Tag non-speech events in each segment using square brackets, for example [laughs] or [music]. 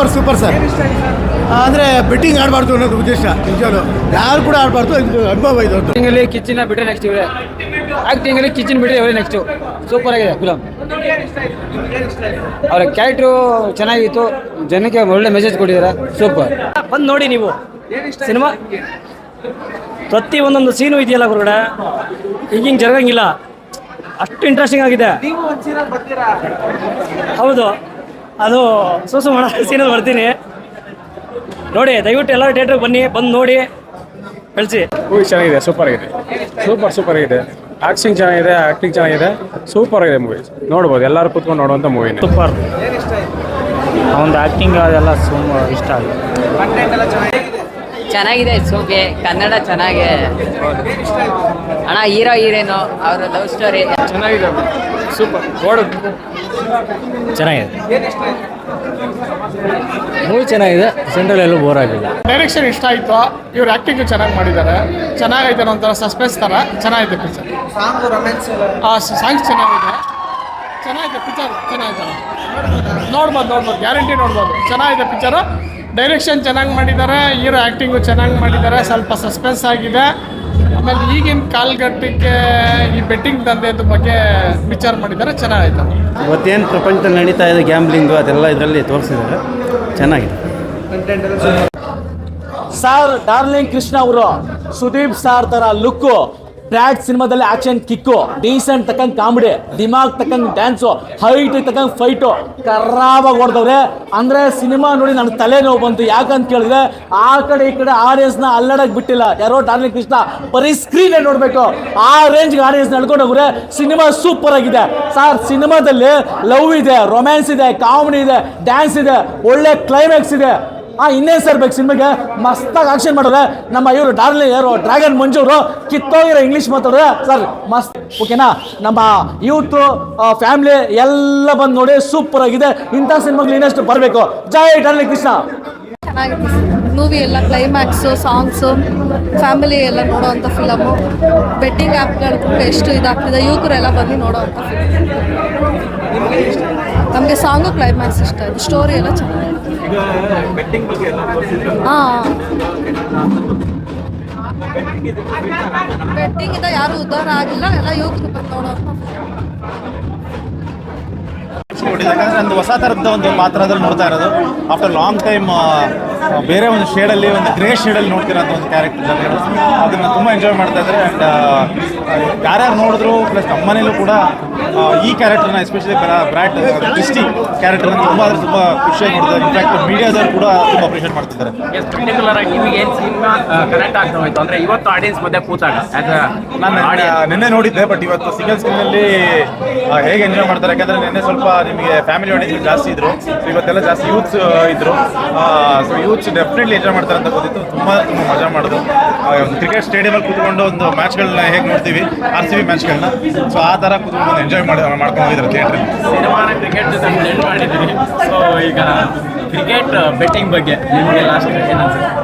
Super super sir ಅಂದರೆ betting ಆಡಬಾರ್ದು ಅನ್ನೋದು ಉದ್ದೇಶ ನಿಜವಾಗ್ಲು. ಯಾರು ಕೂಡ ಆಡಬಾರ್ದು ಇದು ಅನುಭವ ಇದು. ಕಿಚನ್ ಆಕ್ಟಿಂಗಲ್ಲಿ ಕಿಚ್ಚಿನ ಬಿಟ್ಟರೆ ನೆಕ್ಸ್ಟ್ ಇವರೇ. ಆಕ್ಟಿಂಗಲ್ಲಿ ಕಿಚಿನ್ ಬಿಟ್ಟರೆ ಇವರೇ ನೆಕ್ಸ್ಟು ಸೂಪರ್ ಆಗಿದೆ ಫಿಲಮ್ ಅವರ ಕ್ಯಾರೆಕ್ಟ್ರು ಚೆನ್ನಾಗಿತ್ತು. ಜನಕ್ಕೆ ಒಳ್ಳೆ ಮೆಸೇಜ್ ಕೊಟ್ಟಿದ್ದಾರೆ ಸೂಪರ್ ಬಂದು ನೋಡಿ ನೀವು. ಸಿನಿಮಾ ಪ್ರತಿ ಒಂದೊಂದು ಸೀನು ಇದೆಯಲ್ಲ ಗುರುಗಡೆ ಈಗ ಹಿಂಗೆ ಜರಗಂಗಿಲ್ಲ. ಅಷ್ಟು ಇಂಟ್ರೆಸ್ಟಿಂಗ್ ಆಗಿದೆ. ಹೌದು. ಅದು ಸೂಸು ಮಾಡ ಸೀನಲ್ಲಿ ಬರ್ತೀನಿ. ನೋಡಿ ದಯವಿಟ್ಟು ಎಲ್ಲರೂ ಥಿಯೇಟ್ರಿಗೆ ಬನ್ನಿ ಬಂದು ನೋಡಿ. ಕಳಿಸಿ. ಮೂವಿ ಚೆನ್ನಾಗಿದೆ ಸೂಪರ್ ಆಗಿದೆ. ಸೂಪರ್ ಸೂಪರ್ ಆಗಿದೆ. ಆಕ್ಟಿಂಗ್ ಚೆನ್ನಾಗಿದೆ ಆಕ್ಟಿಂಗ್ ಚೆನ್ನಾಗಿದೆ. ಸೂಪರ್ ಆಗಿದೆ ಮೂವಿ ನೋಡ್ಬೋದು ಎಲ್ಲರೂ ಕೂತ್ಕೊಂಡು ನೋಡುವಂಥ ಮೂವಿ ಸೂಪರ್ ಅವನ ಆಕ್ಟಿಂಗ್ ಅದೆಲ್ಲ ಸುಮ್ಮ ಇಷ್ಟ ಆಗಿದೆ. ಚೆನ್ನಾಗಿದೆ. ಸೂಪಿ ಕನ್ನಡ ಚೆನ್ನಾಗೆ. ಅಣ್ಣ ಹೀರೋ ಹೀರೋನು ಅವರ ಲವ್ ಸ್ಟೋರಿ ಚೆನ್ನಾಗಿದೆ. ಸೂಪರ್ ನೋಡೋದು ಚೆನ್ನಾಗಿದೆ. ಮೂವಿ ಚೆನ್ನಾಗಿದೆ. ಸೆಂಟ್ರಲ್ ಎಲ್ಲೂ ಬೋರ್ ಆಗಿಲ್ಲ. ಡೈರೆಕ್ಷನ್ ಇಷ್ಟ ಆಯಿತು. ಇವ್ರು ಆಕ್ಟಿಂಗ್ ಚೆನ್ನಾಗಿ ಮಾಡಿದ್ದಾರೆ ಚೆನ್ನಾಗೈತೆ ಒಂಥರ ಸಸ್ಪೆನ್ಸ್ ಥರ ಚೆನ್ನಾಗಿದೆ ಪಿಕ್ಚರ್ ಆ ಸಾಂಗ್ಸ್ ಚೆನ್ನಾಗಿದೆ. ಚೆನ್ನಾಗಿದೆ ಪಿಕ್ಚರ್ ಚೆನ್ನಾಗಿದೆ. ನೋಡ್ಬೋದು ನೋಡ್ಬೋದು. ಗ್ಯಾರಂಟಿ ನೋಡ್ಬೋದು. ಚೆನ್ನಾಗಿದೆ ಪಿಕ್ಚರು ಡೈರೆಕ್ಷನ್ ಚೆನ್ನಾಗಿ ಮಾಡಿದ್ದಾರೆ ಹೀರೋ ಆ್ಯಕ್ಟಿಂಗು ಚೆನ್ನಾಗಿ ಮಾಡಿದ್ದಾರೆ ಸ್ವಲ್ಪ ಸಸ್ಪೆನ್ಸ್ ಆಗಿದೆ. ಆಮೇಲೆ ಈಗಿನ ಕಾಲಘಟ್ಟಕ್ಕೆ ಈ ಬೆಟ್ಟಿಂಗ್ ದಂಧೆದ ಬಗ್ಗೆ ವಿಚಾರ ಮಾಡಿದ್ದಾರೆ ಚೆನ್ನಾಗಾಯ್ತು. ಇವತ್ತೇನು ಪ್ರಪಂಚದಲ್ಲಿ ನಡೀತಾ ಇದೆ ಗ್ಯಾಮ್ಲಿಂಗು ಅದೆಲ್ಲ ಇದರಲ್ಲಿ ತೋರಿಸಿದ್ದಾರೆ. ಚೆನ್ನಾಗಿದೆ. ಸಾರ್ ಡಾರ್ಲಿಂಗ್ ಕೃಷ್ಣ ಅವರು ಸುದೀಪ್ ಸಾರ್ ತರ ಲುಕ್ಕು ಬ್ರ್ಯಾಡ್ ಸಿನಿಮಾದಲ್ಲಿ ಆಕ್ಷನ್, ಕಿಕ್ಕು ಡೀಸೆಂಟ್ ತಕ್ಕಂಗೆ ಕಾಮಿಡಿ, ದಿಮಾಗ್ ತಕ್ಕಂಗೆ ಡ್ಯಾನ್ಸು ಹೈಟ್ ತಕ್ಕಂಗೆ ಫೈಟು ಕರ್ರಾವಾಗಿ ಹೊಡೆದವ್ರೆ. ಅಂದರೆ ಸಿನಿಮಾ ನೋಡಿ ನನ್ನ ತಲೆನೋವು ಬಂತು. ಯಾಕಂತ ಕೇಳಿದ್ರೆ, ಆ ಕಡೆ ಈ ಕಡೆ ಆಡಿಯನ್ಸ್ನ ಅಲ್ಲಡಕ್ಕೆ ಬಿಟ್ಟಿಲ್ಲ. ಯಾರೋ ಡಾರ್ಲಿಂಗ್ ಕೃಷ್ಣ ಬರೀ ಸ್ಕ್ರೀನೇ ನೋಡಬೇಕು. ಆ ರೇಂಜ್ಗೆ ಆಡಿಯನ್ಸ್ ನಡ್ಕೊಂಡು ಸಿನಿಮಾ ಸೂಪರ್ ಆಗಿದೆ. ಸರ್, ಸಿನಿಮಾದಲ್ಲಿ ಲವ್ ಇದೆ ರೊಮ್ಯಾನ್ಸ್ ಇದೆ ಕಾಮಿಡಿ ಇದೆ ಡ್ಯಾನ್ಸ್ ಇದೆ, ಒಳ್ಳೆ ಕ್ಲೈಮ್ಯಾಕ್ಸ್ ಇದೆ. ಆ ಇನ್ನೇನು ಸೇರ್ಬೇಕು ಸಿನಿಮಾಗೆ ಮಸ್ತಾಗಿ ಆಕ್ಷನ್ ಮಾಡಿದ್ರೆ ನಮ್ಮ ಇವರು ಡಾರ್ಲಿ ಯಾರು? ಡ್ರ್ಯಾಗನ್ ಮಂಜೂರು. ಕಿತ್ತೋಗಿರೋ ಇಂಗ್ಲೀಷ್ ಮಾತಾಡಿದ್ರೆ ಸರ್ ಮಸ್ತ್. ಓಕೆನಾ ನಮ್ಮ ಯೂತ್ ಫ್ಯಾಮಿಲಿ ಎಲ್ಲ ಬಂದು ನೋಡಿ ಸೂಪರ್ ಆಗಿದೆ. ಇಂಥ ಸಿನಿಮಾಗಳು ಇನ್ನಷ್ಟು ಬರಬೇಕು. ಜೈ ಡಾರ್ಲಿ ಕೃಷ್ಣ. ಚೆನ್ನಾಗಿದೆ ಮೂವಿ ಎಲ್ಲ ಕ್ಲೈಮ್ಯಾಕ್ಸು ಸಾಂಗ್ಸು ಫ್ಯಾಮಿಲಿ ಎಲ್ಲ ನೋಡೋವಂಥ ಫಿಲಮು ಬೆಟ್ಟಿಂಗ್ ಆ್ಯಪ್ಗಳು ಕೂಡ ಎಷ್ಟು ಇದಾಗ್ತಿದೆ. ಯುವಕರೆಲ್ಲ ಬಂದು ನೋಡೋವಂಥ ಫಿಲಮ್ ನಮಗೆ ಸಾಂಗು ಕ್ಲೈಮ್ಯಾಕ್ಸ್ ಇಷ್ಟ. ಆಯಿತು ಸ್ಟೋರಿ ಎಲ್ಲ ಚೆನ್ನಾಗಿದೆ. ಹಾಂ. ಬೆಟ್ಟಿಂಗಿಂದ ಯಾರು ಉದ್ದಾರ ಆಗಿಲ್ಲ ಎಲ್ಲ ಯುವಕರು ಬಂದು ನೋಡೋವಂಥ ಯಾಕಂದ್ರೆ ಒಂದು ಹೊಸ ಥರದ ಒಂದು ಪಾತ್ರದಲ್ಲಿ ನೋಡ್ತಾ ಇರೋದು. ಆಫ್ಟರ್ ಲಾಂಗ್ ಟೈಮ್ ಬೇರೆ ಒಂದು ಶೇಡಲ್ಲಿ ಒಂದು ಗ್ರೇ ಶೇಡಲ್ಲಿ ನೋಡ್ತಿರೋಂಥ ಒಂದು ಕ್ಯಾರೆಕ್ಟರ್ ಅದನ್ನು ತುಂಬ ಎಂಜಾಯ್ ಮಾಡ್ತಾ ಇದ್ದಾರೆ. ಆ್ಯಂಡ್ ಯಾರ್ಯಾರು ನೋಡಿದ್ರು ಪ್ಲಸ್ ನಮ್ಮ ಮನೇಲೂ ಕೂಡ ಈ ಕ್ಯಾರೆಕ್ಟರ್ನ ಎಸ್ಪೆಷಲಿ ಬ್ರ್ಯಾಟ್ ಕ್ರಿಸ್ಟಿ ಕ್ಯಾರೆಕ್ಟರ್ನ ತುಂಬ ಅಂದ್ರೆ ತುಂಬ ಖುಷಿಯಾಗಿ ನೋಡ್ತಾರೆ ಇನ್ಫ್ಯಾಕ್ಟ್ ಮೀಡಿಯಾದವ್ರು ಕೂಡ ತುಂಬ ಅಪ್ರಿಷಿಯೇಟ್ ಮಾಡ್ತಿದ್ದಾರೆ. ಅಂದ್ರೆ ಇವತ್ತು ಆಡಿಯನ್ಸ್ ಮಧ್ಯೆ ಕೂತಾಗ ನಾನು ನಿನ್ನೆ ನೋಡಿದ್ದೆ ಬಟ್ ಇವತ್ತು ಸಿಂಗಲ್ ಸ್ಕ್ರೀನಲ್ಲಿ ಹೇಗೆ ಎಂಜಾಯ್ ಮಾಡ್ತಾರೆ? ಯಾಕಂದ್ರೆ ನಿನ್ನೆ ಸ್ವಲ್ಪ ನಿಮಗೆ ಫ್ಯಾಮಿಲಿ ಆಡಿಯನ್ಸ್ ಜಾಸ್ತಿ ಇದ್ರು. ಇವತ್ತೆಲ್ಲ ಜಾಸ್ತಿ ಯೂತ್ಸ್ ಇದ್ರು. ಸೊ ಯೂತ್ಸ್ ಡೆಫಿನೆಟ್ಲಿ ಎಂಜಾಯ್ ಮಾಡ್ತಾರೆ ಅಂತ ಗೊತ್ತಿತ್ತು. ತುಂಬ ತುಂಬ ಮಜಾ ಮಾಡಿದ್ರು ಕ್ರಿಕೆಟ್ ಸ್ಟೇಡಿಯಮಲ್ಲಿ ಕೂತ್ಕೊಂಡು ಒಂದು ಮ್ಯಾಚ್ಗಳನ್ನ ಹೇಗೆ ನೋಡ್ತೀವಿ? ಆರ್ ಸಿ ಬಿ ಮ್ಯಾಚ್ಗಳನ್ನ ಸೊ ಆ ಥರ ಕೂತ್ಕೊಂಡು ಎಂಜಾಯ್ ಮಾಡಿ ಮಾಡ್ಕೊಂಡು ಹೋಗಿದ್ರು ಸಿನಿಮಾನ ಕ್ರಿಕೆಟ್ ಸೊ ಈಗ ಕ್ರಿಕೆಟ್ ಬೆಟ್ಟಿಂಗ್ ಬಗ್ಗೆ ನಿಮಗೆ ಲಾಸ್ಟ್ ಏನು ಅನ್ಸುತ್ತೆ? ಆ,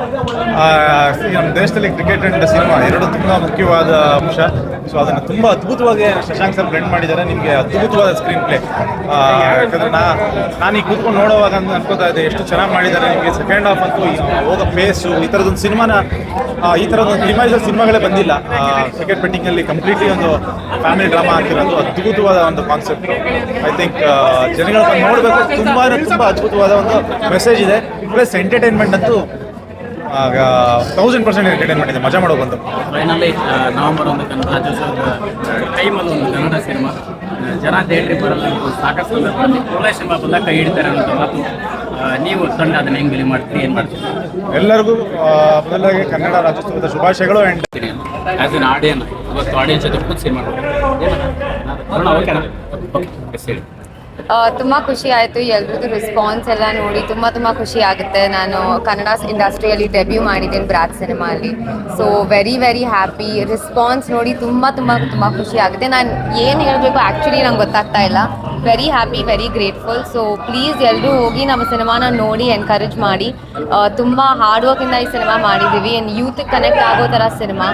ನಮ್ಮ ದೇಶದಲ್ಲಿ ಕ್ರಿಕೆಟ್ ಅಂಡ್ ಸಿನಿಮಾ ಎರಡು ತುಂಬ ಮುಖ್ಯವಾದ ಅಂಶ. ಸೊ ಅದನ್ನು ತುಂಬ ಅದ್ಭುತವಾಗಿ ಶಶಾಂಕ್ ಸರ್ ಬ್ಲೆಂಡ್ ಮಾಡಿದ್ದಾರೆ. ನಿಮಗೆ ಅದ್ಭುತವಾದ ಸ್ಕ್ರೀನ್ ಪ್ಲೇ ಯಾಕಂದರೆ ನಾ ನಾನು ಈ ಕೂತ್ಕೊಂಡು ನೋಡೋವಾಗ ಅಂತ ಅನ್ಕೋತಾ ಇದ್ದೆ, ಎಷ್ಟು ಚೆನ್ನಾಗಿ ಮಾಡಿದ್ದಾರೆ. ನಿಮಗೆ ಸೆಕೆಂಡ್ ಹಾಫ್ ಅಂತೂ ಹೋಗೋ ಪೇಸು ಈ ಥರದೊಂದು ಸಿನಿಮಾನ ಈ ಥರದೊಂದು ಇಮೇಜ್ ಸಿನಿಮಾಗಳೇ ಬಂದಿಲ್ಲ. ಕ್ರಿಕೆಟ್ ಬೆಟ್ಟಿಂಗಲ್ಲಿ ಕಂಪ್ಲೀಟ್ಲಿ ಒಂದು ಫ್ಯಾಮಿಲಿ ಡ್ರಾಮಾ ಹಾಕಿರೋದು ಅದ್ಭುತವಾದ ಒಂದು ಕಾನ್ಸೆಪ್ಟ್ ಐ ಥಿಂಕ್ ಜನಗಳ ನೋಡಬೇಕು. ತುಂಬ ತುಂಬ ಅದ್ಭುತವಾದ ಒಂದು ಮೆಸೇಜ್ ಇದೆ. ಪ್ಲಸ್ ಎಂಟರ್ಟೈನ್ಮೆಂಟ್ ಅಂತೂ ತೌಸಂಡ್ ಪರ್ಸೆಂಟ್ ಎಂಟರ್ಟೈನ್ಮೆಂಟ್ ಇದೆ ಮಜಾ ಮಾಡೋ ಬಂದು ಫೈನಲಿ ನವೆಂಬರ್ ಒಂದು ಕನ್ನಡ ರಾಜ್ಯೋತ್ಸವದ ಟೈಮಲ್ಲಿ ಒಂದು ಕನ್ನಡ ಸಿನಿಮಾ ಜನ ಥಿಯೇಟ್ರಿಗೆ ಬರಲ್ಲ ಸಾಕಷ್ಟು ಸಂದರ್ಭದಲ್ಲಿ ಒಳ್ಳೆ ಸಿನಿಮಾ ಬಂದಾಗ ಕೈ ಹಿಡಿತಾರೆ ಅನ್ನೋ ಮಾತು ನೀವು ತಂಡ ಅದನ್ನ ಹೆಂಗೆ ಬಿಲಿ ಮಾಡ್ತೀರಿ ಏನು ಮಾಡ್ತೀರಿ? ಎಲ್ಲರಿಗೂ ಮೊದಲಾಗಿ ಕನ್ನಡ ರಾಜ್ಯೋತ್ಸವದ ಶುಭಾಶಯಗಳು ಆ್ಯಂಡ್ ಆ್ಯಸ್ ಎನ್ ಆಡಿಯನ್ ಇವತ್ತು ಆಡಿಯನ್ಸ್ ಜೊತೆ ಕೂತ್ ಸಿನಿಮಾ ಓಕೆ ಓಕೆ ಸರಿ. ತುಂಬ ಖುಷಿ ಆಯಿತು. ಎಲ್ರದ್ದು ರೆಸ್ಪಾನ್ಸ್ ಎಲ್ಲ ನೋಡಿ ತುಂಬ ತುಂಬ ಖುಷಿ ಆಗುತ್ತೆ. ನಾನು ಕನ್ನಡ ಇಂಡಸ್ಟ್ರಿಯಲ್ಲಿ ಡೆಬ್ಯೂ ಮಾಡಿದ್ದೀನಿ Brat ಸಿನಿಮಾಲಿ so very very happy response ನೋಡಿ ತುಂಬ ತುಂಬ ತುಂಬ ಖುಷಿ ಆಗುತ್ತೆ. ನಾನು ಏನು ಹೇಳಬೇಕು ಆ್ಯಕ್ಚುಲಿ ನಂಗೆ ಗೊತ್ತಾಗ್ತಾ ಇಲ್ಲ. Very happy very grateful so please ಎಲ್ಲರೂ ಹೋಗಿ ನಮ್ಮ ಸಿನಿಮಾನ ನೋಡಿ ಎನ್ಕರೇಜ್ ಮಾಡಿ. ತುಂಬ ಹಾರ್ಡ್ ವರ್ಕಿಂದ ಈ ಸಿನಿಮಾ ಮಾಡಿದ್ದೀವಿ. ಆ್ಯಂಡ್ ಯೂತ್ ಕನೆಕ್ಟ್ ಆಗೋ ಥರ ಸಿನಿಮಾ.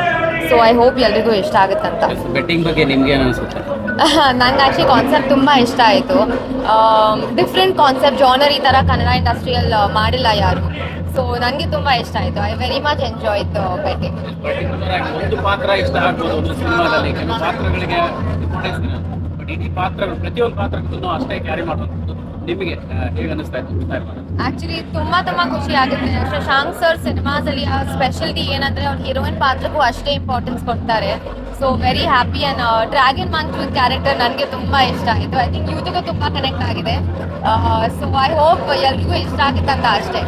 ಸೊ ಐ ಹೋಪ್ ಎಲ್ರಿಗೂ ಇಷ್ಟ ಆಗುತ್ತಂತ. ಬೆಟ್ಟಿಂಗ್ ಬಗ್ಗೆ ಅನಿಸುತ್ತೆ? [laughs] ನಂಗೆ ಆ್ಯಕ್ಚುಲಿ ಕಾನ್ಸೆಪ್ಟ್ ತುಂಬ ಇಷ್ಟ ಆಯಿತು. ಡಿಫ್ರೆಂಟ್ ಕಾನ್ಸೆಪ್ಟ್ ಜಾನರ್ ಈ ಥರ ಕನ್ನಡ ಇಂಡಸ್ಟ್ರಿಯಲ್ಲಿ ಮಾಡಿಲ್ಲ ಯಾರು. ಸೊ ನನಗೆ ತುಂಬ ಇಷ್ಟ ಆಯಿತು. I very much enjoy the betting ಒಂದು ಪಾತ್ರ ಇಷ್ಟ ಒಂದು ಬಟ್ ಪಾತ್ರಗಳು, ಪ್ರತಿಯೊಂದು ಪಾತ್ರಕ್ಕೂ ಅಷ್ಟೇ ಕ್ಯಾರಿ ಮಾಡೋದು ನಿಮಗೆ ಹೇಗೆ ಅನಿಸ್ತಾ ಇತ್ತು ಆಕ್ಚುಲಿ ತುಂಬಾ ತುಂಬಾ ಖುಷಿ ಆಗುತ್ತೆ. ಶಶಾಂಕ್ ಸರ್ ಸಿನಿಮಾದಲ್ಲಿ ಅಲ್ಲಿ ಆ ಸ್ಪೆಷಾಲಿಟಿ ಏನಂದ್ರೆ ಅವ್ರ ಹೀರೋಯಿನ್ ಪಾತ್ರಕ್ಕೂ ಅಷ್ಟೇ ಇಂಪಾರ್ಟೆನ್ಸ್ ಕೊಡ್ತಾರೆ. So very happy and Dragon Manju character ನನಗೆ ತುಂಬಾ ಇಷ್ಟ ಆಯಿತು. ಐ ಥಿಂಕ್ ಯೂತ್ಗೂ ತುಂಬಾ ಕನೆಕ್ಟ್ ಆಗಿದೆ. ಸೊ ಐ ಹೋಪ್ ಎಲ್ರಿಗೂ ಇಷ್ಟ ಆಗುತ್ತೆ ಅಂತ ಅಷ್ಟೇ.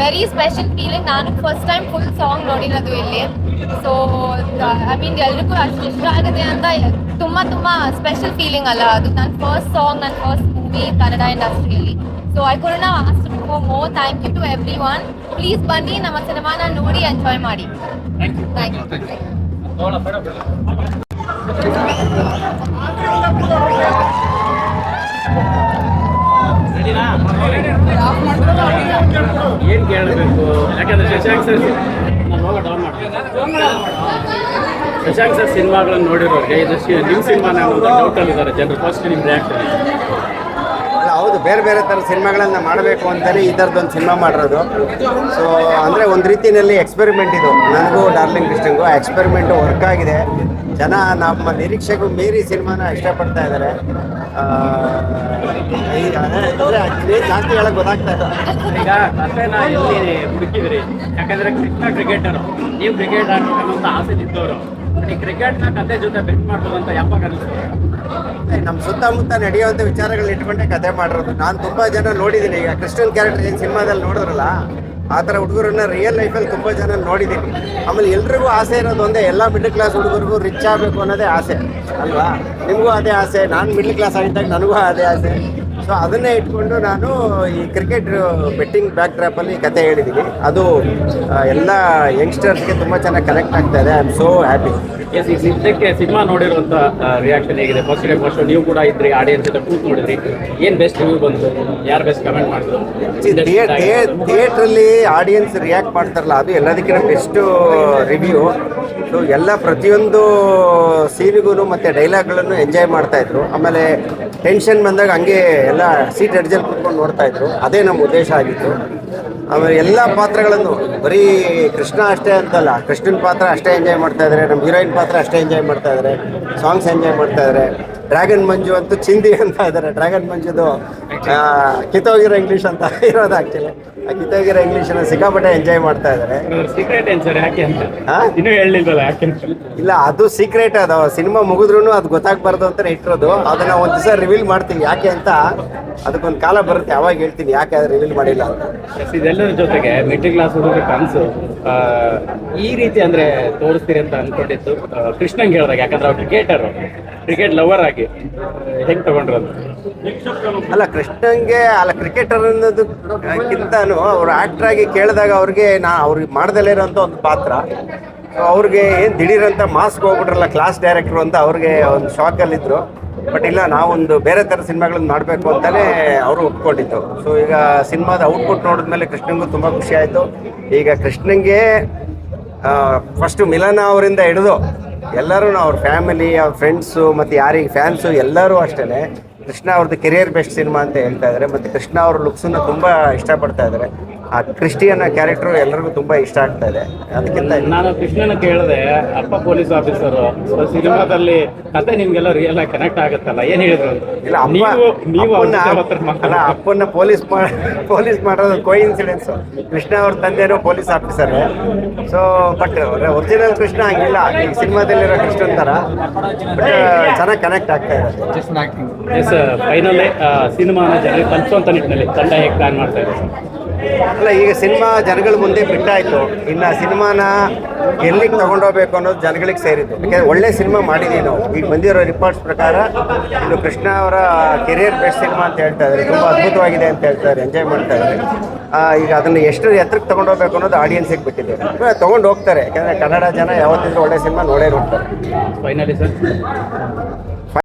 ವೆರಿ ಸ್ಪೆಷಲ್ ಫೀಲಿಂಗ್ ನಾನು ಫಸ್ಟ್ ಟೈಮ್ ಫುಲ್ ಸಾಂಗ್ ನೋಡಿರೋದು ಇಲ್ಲಿ. ಸೊ ಐ ಮೀನ್ ಎಲ್ರಿಗೂ ಅಷ್ಟು ಇಷ್ಟ ಆಗುತ್ತೆ ಅಂತ ತುಂಬ ತುಂಬ ಸ್ಪೆಷಲ್ ಫೀಲಿಂಗ್ ಅಲ್ಲ. ಅದು ನನ್ನ ಫಸ್ಟ್ ಸಾಂಗ್ ನನ್ನ ಫಸ್ಟ್ ಮೂವಿ ಕನ್ನಡ ಇಂಡಸ್ಟ್ರಿಯಲ್ಲಿ so I could not ask for more thank you to everyone please ಬನ್ನಿ ನಮ್ಮ ಸಿನಿಮಾನ ನೋಡಿ ಎಂಜಾಯ್ ಮಾಡಿ. ಥ್ಯಾಂಕ್ ಯು ಥ್ಯಾಂಕ್ ಯು ತೋಳ ಬೇಡ ಬೇಡ ಏನು ಕೇಳಬೇಕು? ಯಾಕಂದ್ರೆ ಶಶಾಂಕ್ ಸರ್ ನಾನು ಹೋಗ ಡೌನ್ ಮಾಡಿ ಶಶಾಂಕ್ ಸರ್ ಸಿನಿಮಾಗಳನ್ನು ನೋಡಿರೋರಿಗೆ ಇದು ನ್ಯೂ ನಿಮ್ಮ ಸಿನಿಮಾನ ಡೌಟಲ್ಲಿ ಡೌಟಲ್ಲಿದ್ದಾರೆ ಜನರು ಫಸ್ಟ್ ನಿಮ್ಮ ರಿಯಾಕ್ಷನ್ ಹೌದು ಬೇರೆ ಬೇರೆ ಥರ ಸಿನಿಮಾಗಳನ್ನು ಮಾಡಬೇಕು ಅಂತಲೇ ಈ ಥರದ್ದೊಂದು ಸಿನಿಮಾ ಮಾಡಿರೋದು. ಸೊ ಅಂದರೆ ಒಂದು ರೀತಿಯಲ್ಲಿ ಎಕ್ಸ್ಪೆರಿಮೆಂಟ್ ಇದು. ನನಗೂ ಡಾರ್ಲಿಂಗ್ ಕೃಷ್ಣಂಗೂ ಆ ಎಕ್ಸ್ಪೆರಿಮೆಂಟು ವರ್ಕ್ ಆಗಿದೆ. ಜನ ನಮ್ಮ ನಿರೀಕ್ಷೆಗೂ ಮೀರಿ ಸಿನಿಮಾನ ಇಷ್ಟಪಡ್ತಾ ಇದ್ದಾರೆ ಜಾಸ್ತಿ ಹೇಳಕ್ ಗೊತ್ತಾಗ್ತಾ ಇಲ್ಲ. ಈಗ ಕಥೆನ ಎಲ್ಲಿ ಹುಡುಕಿದ್ರಿ? ಯಾಕಂದ್ರೆ ಕೃಷ್ಣ ಕ್ರಿಕೆಟರ್ ನೀವು ಕ್ರಿಕೆಟ್ ಆಡ್ತಕ್ಕಂಥ ಆಸೆ ಇದ್ದವರು. ಕತೆ ಜೊತೆ ಯಾವಾಗ ನಮ್ಮ ಸುತ್ತಮುತ್ತ ನಡೆಯುವಂಥ ವಿಚಾರಗಳನ್ನ ಇಟ್ಕೊಂಡೆ ಕತೆ ಮಾಡಿರೋದು. ನಾನು ತುಂಬ ಜನ ನೋಡಿದ್ದೀನಿ ಈಗ ಕ್ರಿಸ್ಟಲ್ ಕ್ಯಾರೆಕ್ಟರ್ ಏನು ಸಿನಿಮಾದಲ್ಲಿ ನೋಡಿದ್ರಲ್ಲ, ಆ ಥರ ಹುಡುಗರನ್ನ ರಿಯಲ್ ಲೈಫಲ್ಲಿ ತುಂಬ ಜನ ನೋಡಿದ್ದೀನಿ ಆಮೇಲೆ ಎಲ್ರಿಗೂ ಆಸೆ ಇರೋದು ಒಂದೇ, ಎಲ್ಲ ಮಿಡ್ಲ್ ಕ್ಲಾಸ್ ಹುಡುಗರಿಗೂ ರಿಚ್ ಆಗಬೇಕು ಅನ್ನೋದೇ ಆಸೆ, ಅಲ್ವಾ? ನಿಮಗೂ ಅದೇ ಆಸೆ, ನಾನು ಮಿಡ್ಲ್ ಕ್ಲಾಸ್ ಆಗಿದ್ದಾಗ ನನಗೂ ಅದೇ ಆಸೆ. ಸೊ ಅದನ್ನೇ ಇಟ್ಕೊಂಡು ನಾನು ಈ ಕ್ರಿಕೆಟ್ ಬೆಟ್ಟಿಂಗ್ ಬ್ಯಾಕ್ ಡ್ರಾಪಲ್ಲಿ ಕತೆ ಹೇಳಿದ್ದೀನಿ ಅದು ಎಲ್ಲ ಯಂಗ್ಸ್ಟರ್ಸ್ಗೆ ತುಂಬ ಚೆನ್ನಾಗಿ ಕನೆಕ್ಟ್ ಆಗ್ತಾ ಇದೆ. ಐ ಆಮ್ ಸೋ ಹ್ಯಾಪಿ ಸದ್ಯಕ್ಕೆ ಸಿನಿಮಾ ನೋಡಿರುವಂಥ ರಿಯಾಕ್ಷನ್ ಹೇಗಿದೆ? ಫಸ್ಟ್ ಡೇ ಫಸ್ಟ್ ನೀವು ಕೂಡ ಇದ್ರಿ ಆಡಿಯನ್ಸ್ ಜೊತೆ ಕೂತ್ ನೋಡಿದ್ರಿ. ಏನು ಬೆಸ್ಟ್ ರಿವ್ಯೂ ಬಂತು? ಯಾರು ಬೆಸ್ಟ್ ಕಮೆಂಟ್ ಮಾಡಿದ್ರು? ಥಿಯೇಟ್ರಲ್ಲಿ ಆಡಿಯನ್ಸ್ ರಿಯಾಕ್ಟ್ ಮಾಡ್ತಾರಲ್ಲ ಅದು ಎಲ್ಲದಕ್ಕಿಂತ ಬೆಸ್ಟ್ ರಿವ್ಯೂ ಸೊ ಎಲ್ಲ ಪ್ರತಿಯೊಂದು ಸೀನಿಗೂ ಮತ್ತು ಡೈಲಾಗ್ಗಳನ್ನು ಎಂಜಾಯ್ ಮಾಡ್ತಾ ಇದ್ರು. ಆಮೇಲೆ ಟೆನ್ಷನ್ ಬಂದಾಗ ಹಂಗೆ ಎಲ್ಲ ಸೀಟ್ ಅಡ್ಜಲ್ಲಿ ಕುತ್ಕೊಂಡು ನೋಡ್ತಾಯಿದ್ರು ಅದೇ ನಮ್ಮ ಉದ್ದೇಶ ಆಗಿತ್ತು. ಆಮೇಲೆ ಎಲ್ಲ ಪಾತ್ರಗಳನ್ನು ಬರೀ ಕೃಷ್ಣ ಅಷ್ಟೇ ಅಂತಲ್ಲ ಕೃಷ್ಣನ ಪಾತ್ರ ಅಷ್ಟೇ ಎಂಜಾಯ್ ಮಾಡ್ತಾ ಇದ್ದಾರೆ ನಮ್ಮ ಹೀರೋಯಿನ್ ಪಾತ್ರ ಅಷ್ಟೇ ಎಂಜಾಯ್ ಮಾಡ್ತಾ ಇದ್ದಾರೆ ಸಾಂಗ್ಸ್ ಎಂಜಾಯ್ ಮಾಡ್ತಾ ಇದ್ದಾರೆ ಡ್ರ್ಯಾಗನ್ ಮಂಜು ಅಂತೂ ಚಿಂದಿ ಅಂತ ಇದ್ದಾರೆ. ಡ್ರ್ಯಾಗನ್ ಮಂಜುದು ಕಿತ್ತೋಗಿರೋ ಇಂಗ್ಲೀಷ್ ಅಂತ ಇರೋದು ಆ್ಯಕ್ಚುಲಿ ಆ ಕಿತ್ತೋಗಿರೋ ಇಂಗ್ಲೀಷನ್ನು ಸಿಕ್ಕಾಪಟ್ಟೆ ಎಂಜಾಯ್ ಮಾಡ್ತಾ ಇದ್ದಾರೆ. ಅಂತ? ಇಲ್ಲ ಅದು ಸೀಕ್ರೆಟ್ ಅದು. ಸಿನಿಮಾ ಮುಗಿದ್ರೂ ಅದು ಗೊತ್ತಾಗಬಾರ್ದು ಅಂತ ಇಟ್ಟಿರೋದು. ಅದನ್ನ ಒಂದು ದಿವಸ ರಿವೀಲ್ ಮಾಡ್ತೀನಿ. ಯಾಕೆ ಅಂತ ಅದಕ್ಕೊಂದು ಕಾಲ ಬರುತ್ತೆ. ಯಾವಾಗ ಹೇಳ್ತೀನಿ. ಯಾಕೆ ಅದು ರಿವೀಲ್ ಮಾಡಿಲ್ಲ ಅಂತ. ಇದೆಲ್ಲರ ಜೊತೆಗೆ ಮಿಡ್ಲ್ ಕ್ಲಾಸ್ ಹುಡುಗರ ಕನಸು. ಈ ರೀತಿ ಅಂದ್ರೆ ತೋರಿಸ್ತೀರಿ ಅಂತ ಅಂದ್ಕೊಂಡಿತ್ತು ಕೃಷ್ಣ ಕೃಷ್ಣಂಗೆ ಹೇಳಿದಾಗ ಯಾಕಂದ್ರೆ ಅವ್ರು ಕ್ರಿಕೆಟರ್ ಕ್ರಿಕೆಟ್ ಲವರ್ ಆಗಿ. ಹೆಂಗ್ ತಗೊಂಡ್ರದು? ಅಲ್ಲ, ಕೃಷ್ಣಂಗೆ, ಅಲ್ಲ ಕ್ರಿಕೆಟರ್ ಅನ್ನೋದಕ್ಕಿಂತನೂ ಅವ್ರು ಆಕ್ಟರ್ ಆಗಿ ಕೇಳಿದಾಗ ಅವ್ರಿಗೆ ನಾ ಅವ್ರಿಗೆ ಮಾಡ್ದಲೇ ಇರೋಂಥ ಒಂದು ಪಾತ್ರ. ಅವ್ರಿಗೆ ಏನು ದಿಢೀರಂತ ಮಾಸ್ಕ್ ಹೋಗ್ಬಿಟ್ರಲ್ಲ ಕ್ಲಾಸ್ ಡೈರೆಕ್ಟ್ರು ಅಂತ ಅವ್ರಿಗೆ ಒಂದು ಶಾಕಲ್ಲಿದ್ದರು ಬಟ್ ಇಲ್ಲ, ನಾವೊಂದು ಬೇರೆ ಥರ ಸಿನಿಮಾಗಳನ್ನ ಮಾಡಬೇಕು ಅಂತಲೇ ಅವರು ಒಪ್ಕೊಂಡಿದ್ದು. ಸೊ ಈಗ ಸಿನಿಮಾದ ಔಟ್ಪುಟ್ ನೋಡಿದ್ಮೇಲೆ ಕೃಷ್ಣಂಗೂ ತುಂಬ ಖುಷಿ ಆಯಿತು. ಈಗ ಕೃಷ್ಣಂಗೆ ಫಸ್ಟು ಮಿಲನ ಅವರಿಂದ ಹಿಡಿದು ಎಲ್ಲರೂ ಅವ್ರ ಫ್ಯಾಮಿಲಿ ಅವ್ರ ಫ್ರೆಂಡ್ಸು ಮತ್ತು ಯಾರಿಗೆ ಫ್ಯಾನ್ಸು ಎಲ್ಲರೂ ಅಷ್ಟೇ ಕೃಷ್ಣ ಅವ್ರದ್ದು ಕೆರಿಯರ್ ಬೆಸ್ಟ್ ಸಿನಿಮಾ ಅಂತ ಹೇಳ್ತಾ ಇದ್ದಾರೆ ಮತ್ತು ಕೃಷ್ಣ ಅವ್ರ ಲುಕ್ಸನ್ನು ತುಂಬ ಇಷ್ಟಪಡ್ತಾ ಇದ್ದಾರೆ ಆ ಕ್ರಿಸ್ಟಿಯನ್ ಕ್ಯಾರೆಕ್ಟರ್ ಎಲ್ಲರಿಗೂ ತುಂಬಾ ಇಷ್ಟ ಆಗ್ತಾ ಇದೆ. ಅದಕ್ಕಿಂತ ನಾನು ಕೃಷ್ಣನ ಕೇಳಿದೆ ಅಪ್ಪ ಪೊಲೀಸ್ ಆಫೀಸರ್ ಸಿನಿಮಾದಲ್ಲಿ ಕತೆ ನಿಮ್ಗೆಲ್ಲ ರಿಯಲ್ ಆಗಿ ಕನೆಕ್ಟ್ ಆಗುತ್ತಲ್ಲ ಏನ್ ಹೇಳಿದ್ರು? ಇಲ್ಲ ಅಪ್ಪ ನೀವು ನೀವು ಅಪ್ಪನ್ನ ಅಲ್ಲ ಮಾತಾಡಿ. ಅಪ್ಪನ್ನ ಪೊಲೀಸ್ ಪೊಲೀಸ್ ಮಾಡೋದು ಕೋ ಇನ್ಸಿಡೆನ್ಸ್ ಕೃಷ್ಣ ಅವ್ರ ತಂದೆನೂ police officer so but original Krishna ಹಂಗಿಲ್ಲ. ಈ ಸಿನಿಮಾದಲ್ಲಿರೋ ಕೃಷ್ಣನ್ ತರ. ಬಟ್ ಚೆನ್ನಾಗಿ ಕನೆಕ್ಟ್ ಆಗ್ತಾ ಇದೆ. ಎಸ್ ಫೈನಲ್ ಸಿನಿಮಾನ ಜನರಿಗೆ ತಲುಪಿಸುವಂತ ನಿಟ್ಟಿನಲ್ಲಿ ತಂಡ ಹೇಗೆ ಪ್ಲಾನ್ ಮಾಡ್ತಾ ಇದೆ ಅಲ್ಲ, ಈಗ ಸಿನಿಮಾ ಜನಗಳ ಮುಂದೆ ಬಿಟ್ಟಾಯ್ತು ಇನ್ನು ಸಿನಿಮಾನ ಎಲ್ಲಿಗೆ ತಗೊಂಡೋಗ್ಬೇಕು ಅನ್ನೋದು ಜನಗಳಿಗೆ ಸೇರಿದ್ದು. ಯಾಕೆಂದ್ರೆ ಒಳ್ಳೆ ಸಿನಿಮಾ ಮಾಡಿದ್ದೀವಿ ನಾವು. ಈಗ ಬಂದಿರೋ ರಿಪೋರ್ಟ್ಸ್ ಪ್ರಕಾರ ಇದು ಕೃಷ್ಣ ಅವರ ಕೆರಿಯರ್ ಬೆಸ್ಟ್ ಸಿನಿಮಾ ಅಂತ ಹೇಳ್ತಾ ಇದ್ದಾರೆ. ತುಂಬ ಅದ್ಭುತವಾಗಿದೆ ಅಂತ ಹೇಳ್ತಾರೆ ಎಂಜಾಯ್ ಮಾಡ್ತಾ ಇದ್ದಾರೆ. ಈಗ ಅದನ್ನು ಎಷ್ಟು ಎತ್ತರಕ್ಕೆ ತಗೊಂಡೋಗ್ಬೇಕು ಅನ್ನೋದು ಆಡಿಯನ್ಸಿಗೆ ಬಿಟ್ಟಿದೆ. ತೊಗೊಂಡು ಹೋಗ್ತಾರೆ. ಯಾಕಂದರೆ ಕನ್ನಡ ಜನ ಯಾವತ್ತಿದ್ರು ಒಳ್ಳೆ ಸಿನಿಮಾ ನೋಡೇ ನೋಡ್ತಾರೆ. Finally sir